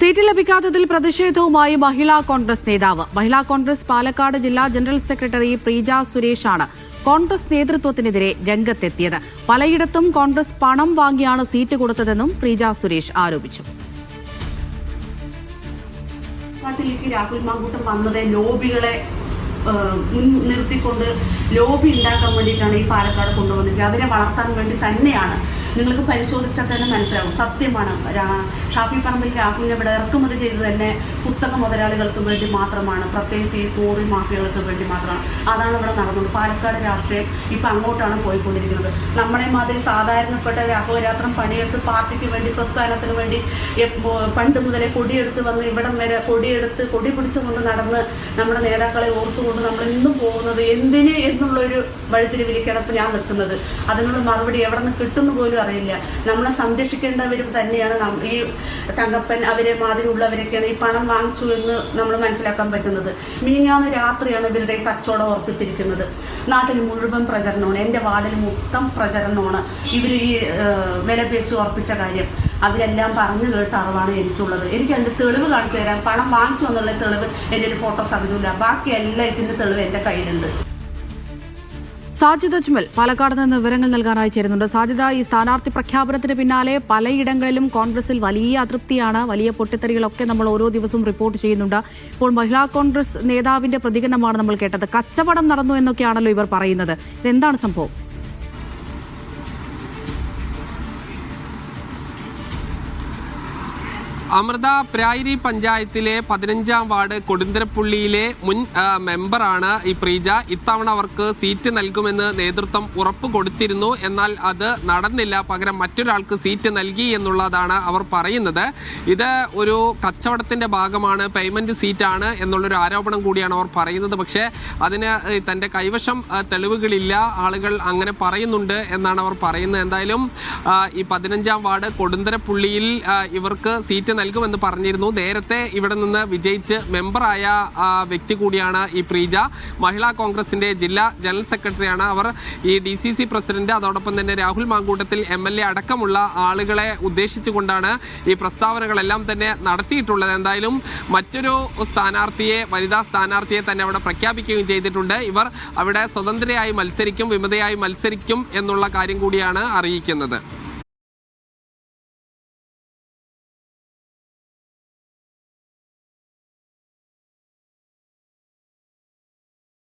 Seat ലഭിക്കാത്തതിൽ പ്രതിഷേധവുമായി മഹിളാ കോൺഗ്രസ് നേതാവ്. മഹിളാ കോൺഗ്രസ് പാലക്കാട് ജില്ലാ ജനറൽ സെക്രട്ടറി പ്രീജ സുരേഷാണ് കോൺഗ്രസ് നേതൃത്വത്തിനെതിരെ രംഗത്തെത്തിയത്. പലയിടത്തും കോൺഗ്രസ് പണം വാങ്ങിയാണ് സീറ്റ് കൊടുത്തതെന്നും പ്രീജ സുരേഷ് ആരോപിച്ചു. രാഹുൽ ലോബികളെ നിർത്തിക്കൊണ്ട് ലോബി ഉണ്ടാക്കാൻ വേണ്ടിയിട്ടാണ് ഈ പാലക്കാട് കൊണ്ടുവന്നത് അതിനെ വളർത്താൻ വേണ്ടി തന്നെയാണ് നിങ്ങൾക്ക് പരിശോധിച്ചാൽ തന്നെ മനസ്സിലാവും. സത്യമാണ് ഷാഫി പറമ്പിൽ രാഹുലിനെ ഇവിടെ ഇറക്കുമതി ചെയ്ത് തന്നെ കുത്തക മുതലാളികൾക്ക് വേണ്ടി മാത്രമാണ്. പ്രത്യേകിച്ച് ഈ കോറി മാഫിയകൾക്ക് വേണ്ടി മാത്രമാണ്. അതാണ് ഇവിടെ നടന്നത്. പാലക്കാട് രാഷ്ട്രീയം ഇപ്പം അങ്ങോട്ടാണ് പോയിക്കൊണ്ടിരിക്കുന്നത്. നമ്മളെ മാതിരി സാധാരണപ്പെട്ട രാഘവരാത്രം പണിയെടുത്ത് പാർട്ടിക്ക് വേണ്ടി പ്രസ്ഥാനത്തിന് വേണ്ടി പണ്ട് മുതലേ കൊടിയെടുത്ത് വന്ന് ഇവിടം വരെ കൊടിയെടുത്ത് കൊടി പിടിച്ചുകൊണ്ട് നടന്ന് നമ്മുടെ നേതാക്കളെ ഓർത്തുകൊണ്ട് നമ്മൾ ഇന്നും പോകുന്നത് എന്തിന് എന്നുള്ളൊരു വഴിത്തിരിവിലേക്കാണ് ഇപ്പം ഞാൻ നിൽക്കുന്നത്. അതിനുള്ള മറുപടി എവിടെ നിന്ന് കിട്ടുന്നു പോലും അറിയില്ല. നമ്മളെ സംരക്ഷിക്കേണ്ടവരും തന്നെയാണ് ഈ തങ്കപ്പൻ അവരെ മാതിരിയുള്ളവരൊക്കെയാണ് ഈ പണം വാങ്ങിച്ചു എന്ന് നമ്മൾ മനസ്സിലാക്കാൻ പറ്റുന്നത്. മിനിഞ്ഞാന്ന് രാത്രിയാണ് ഇവരുടെ കച്ചവടം ഉറപ്പിച്ചിരിക്കുന്നത് നാട്ടിൽ മുഴുവൻ പ്രചരണമാണ്. എന്റെ വാർഡിൽ മൊത്തം പ്രചരണമാണ്. ഇവർ ഈ വില പേശി ഉറപ്പിച്ച കാര്യം. അവരെല്ലാം പറഞ്ഞു കേട്ട അറിവാണ് എനിക്കുള്ളത്. എനിക്ക് അതിന്റെ തെളിവ് കാണിച്ചു തരാം പണം വാങ്ങിച്ചു എന്നുള്ള തെളിവ് എന്റെ ഒരു ഫോട്ടോ സഹിതമില്ല ബാക്കി എല്ലാ ഇതിന്റെ തെളിവ് എന്റെ കയ്യിലുണ്ട്. സാജിദ് അജ്മൽ പാലക്കാട് നിന്ന് വിവരങ്ങൾ നൽകാനായി ചേരുന്നുണ്ട്. സാജിദ ഈ സ്ഥാനാർത്ഥി പ്രഖ്യാപനത്തിന് പിന്നാലെ പലയിടങ്ങളിലും കോൺഗ്രസിൽ വലിയ അതൃപ്തിയാണ് വലിയ പൊട്ടിത്തെറികളൊക്കെ നമ്മൾ ഓരോ ദിവസവും റിപ്പോർട്ട് ചെയ്യുന്നുണ്ട്. ഇപ്പോൾ മഹിളാ കോൺഗ്രസ് നേതാവിന്റെ പ്രതികരണമാണ് നമ്മൾ കേട്ടത്. കച്ചവടം നടന്നു എന്നൊക്കെയാണല്ലോ ഇവർ പറയുന്നത്. ഇതെന്താണ് സംഭവം? അമൃത പ്രായരി പഞ്ചായത്തിലെ പതിനഞ്ചാം വാർഡ് കൊടുന്തരപ്പുള്ളിയിലെ മുൻ മെമ്പറാണ് ഈ പ്രീജ. ഇത്തവണ അവർക്ക് സീറ്റ് നൽകുമെന്ന് നേതൃത്വം ഉറപ്പ് കൊടുത്തിരുന്നു. എന്നാൽ അത് നടന്നില്ല. പകരം മറ്റൊരാൾക്ക് സീറ്റ് നൽകി എന്നുള്ളതാണ് അവർ പറയുന്നത്. ഇത് ഒരു കച്ചവടത്തിന്റെ ഭാഗമാണ്. പേയ്മെന്റ് സീറ്റാണ് എന്നുള്ളൊരു ആരോപണം കൂടിയാണ് അവർ പറയുന്നത്. പക്ഷേ അതിന് തന്റെ കൈവശം തെളിവുകളില്ല. ആളുകൾ അങ്ങനെ പറയുന്നുണ്ട് എന്നാണ് അവർ പറയുന്നത്. എന്തായാലും ഈ പതിനഞ്ചാം വാർഡ് കൊടുന്തരപ്പുള്ളിയിൽ ഇവർക്ക് സീറ്റ് നൽകുമെന്ന് പറഞ്ഞിരുന്നു. നേരത്തെ ഇവിടെ നിന്ന് വിജയിച്ച് മെമ്പറായ വ്യക്തി കൂടിയാണ് ഈ പ്രീജ. മഹിളാ കോൺഗ്രസിന്റെ ജില്ലാ ജനറൽ സെക്രട്ടറിയാണ് അവർ. ഈ ഡി സി സി പ്രസിഡന്റ് അതോടൊപ്പം തന്നെ Rahul Mankoottathil M L A അടക്കമുള്ള ആളുകളെ ഉദ്ദേശിച്ചുകൊണ്ടാണ് ഈ പ്രസ്താവനകളെല്ലാം തന്നെ നടത്തിയിട്ടുള്ളത്. എന്തായാലും മറ്റൊരു സ്ഥാനാർത്ഥിയെ വനിതാ സ്ഥാനാർത്ഥിയെ തന്നെ അവിടെ പ്രഖ്യാപിക്കുകയും ചെയ്തിട്ടുണ്ട്. ഇവർ അവിടെ സ്വതന്ത്രയായി മത്സരിക്കും വിമതയായി മത്സരിക്കും എന്നുള്ള കാര്യം കൂടിയാണ് അറിയിക്കുന്നത്.